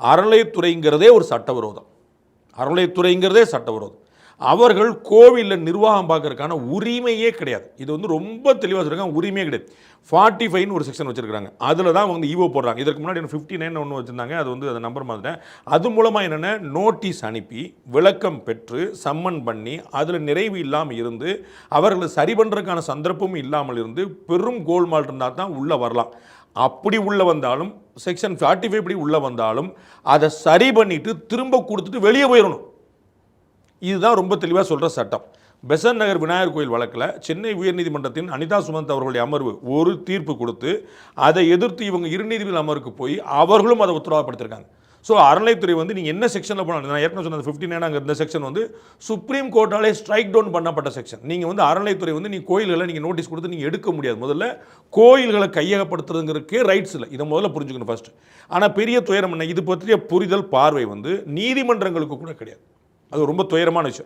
அறநிலையத்துறைங்கிறதே ஒரு சட்டவிரோதம். அறநிலையத்துறைங்கிறதே சட்டவிரோதம். அவர்கள் கோவிலில் நிர்வாகம் பார்க்கறதுக்கான உரிமையே கிடையாது. இது வந்து ரொம்ப தெளிவாக சொல்லியிருக்காங்க உரிமையே கிடையாது. ஃபார்ட்டி ஃபைவ்னு ஒரு செக்ஷன் வச்சுருக்காங்க அதில் தான் அவங்க ஈவோ போடுறாங்க. இதற்கு முன்னாடி ஃபிஃப்டி நைன் ஒன்று வச்சுருந்தாங்க. அது வந்து அந்த நம்பர் மாதிரிட்டேன் அது மூலமாக என்னென்ன? நோட்டீஸ் அனுப்பி விளக்கம் பெற்று சம்மன் பண்ணி அதில் நிறைவு இல்லாமல் இருந்து அவர்களை சரி பண்ணுறதுக்கான சந்தர்ப்பமும் இல்லாமல் இருந்து பெரும் கோல்மால் இருந்தால் தான் உள்ளே வரலாம். அப்படி உள்ளே வந்தாலும் செக்ஷன் ஃபார்ட்டி ஃபைவ் இப்படி உள்ளே வந்தாலும் அதை சரி பண்ணிவிட்டு திரும்ப கொடுத்துட்டு வெளியே போயிடணும் இதுதான் ரொம்ப தெளிவாக சொல்கிற சட்டம். பெசன் நகர் விநாயகர் கோயில் வழக்கில் சென்னை உயர்நீதிமன்றத்தின் அனிதா சுமந்த் அவர்களுடைய அமர்வு ஒரு தீர்ப்பு கொடுத்து அதை எதிர்த்து இவங்க இரு நீதிபதி அமர்வுக்கு போய் அவர்களும் அதை உத்தரவாதப்படுத்திருக்காங்க. ஸோ அறநிலைத்துறை வந்து நீங்கள் என்ன செக்ஷனில் போனாலும் நான் ஏற்கனவே சொன்னது ஃபிஃப்டி நைன் அங்கே இருந்த செக்ஷன் வந்து சுப்ரீம் கோர்ட்டாலே ஸ்ட்ரைக் டவுன் பண்ணப்பட்ட செக்ஷன் நீங்கள் வந்து அறநிலைத்துறை வந்து நீங்கள் கோயில்களை நீங்கள் நோட்டீஸ் கொடுத்து நீங்கள் எடுக்க முடியாது. முதல்ல கோயில்களை கையகப்படுத்துறதுங்கிறதுக்கு ரைட்ஸ் இல்லை. இதை முதல்ல புரிஞ்சுக்கணும் ஃபர்ஸ்ட் ஆனால் பெரிய துயரம் என்ன? இது பற்றிய புரிதல் பார்வை வந்து நீதிமன்றங்களுக்கு கூட கிடையாது. அது ரொம்ப துயரமான விஷயம்.